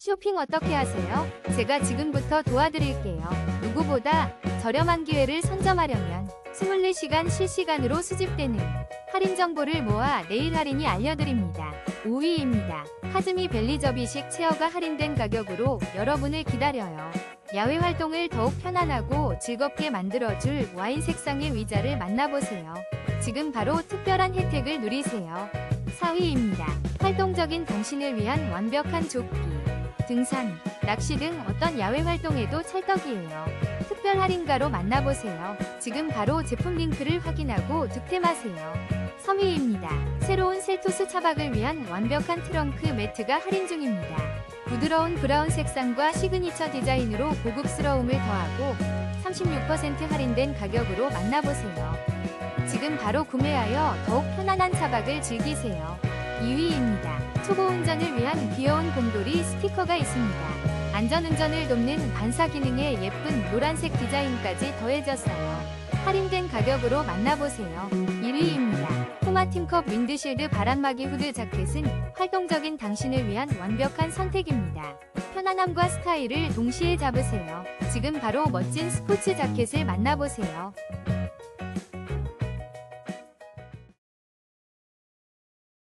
쇼핑 어떻게 하세요? 제가 지금부터 도와드릴게요. 누구보다 저렴한 기회를 선점하려면 24시간 실시간으로 수집되는 할인 정보를 모아 내일 할인이 알려드립니다. 5위입니다. 카즈미 벨리저비식 체어가 할인된 가격으로 여러분을 기다려요. 야외 활동을 더욱 편안하고 즐겁게 만들어줄 와인 색상의 의자를 만나보세요. 지금 바로 특별한 혜택을 누리세요. 4위입니다. 활동적인 당신을 위한 완벽한 조끼. 등산, 낚시 등 어떤 야외 활동에도 찰떡이에요. 특별 할인가로 만나보세요. 지금 바로 제품 링크를 확인하고 득템하세요. 3위입니다. 새로운 셀토스 차박을 위한 완벽한 트렁크 매트가 할인 중입니다. 부드러운 브라운 색상과 시그니처 디자인으로 고급스러움을 더하고 36% 할인된 가격으로 만나보세요. 지금 바로 구매하여 더욱 편안한 차박을 즐기세요. 2위입니다. 초보 운전을 위한 귀여운 곰돌이 스티커가 있습니다. 안전운전을 돕는 반사 기능에 예쁜 노란색 디자인까지 더해졌어요. 할인된 가격으로 만나보세요. 1위입니다. 포마팀컵 윈드실드 바람막이 후드 자켓은 활동적인 당신을 위한 완벽한 선택입니다. 편안함과 스타일을 동시에 잡으세요. 지금 바로 멋진 스포츠 자켓을 만나보세요.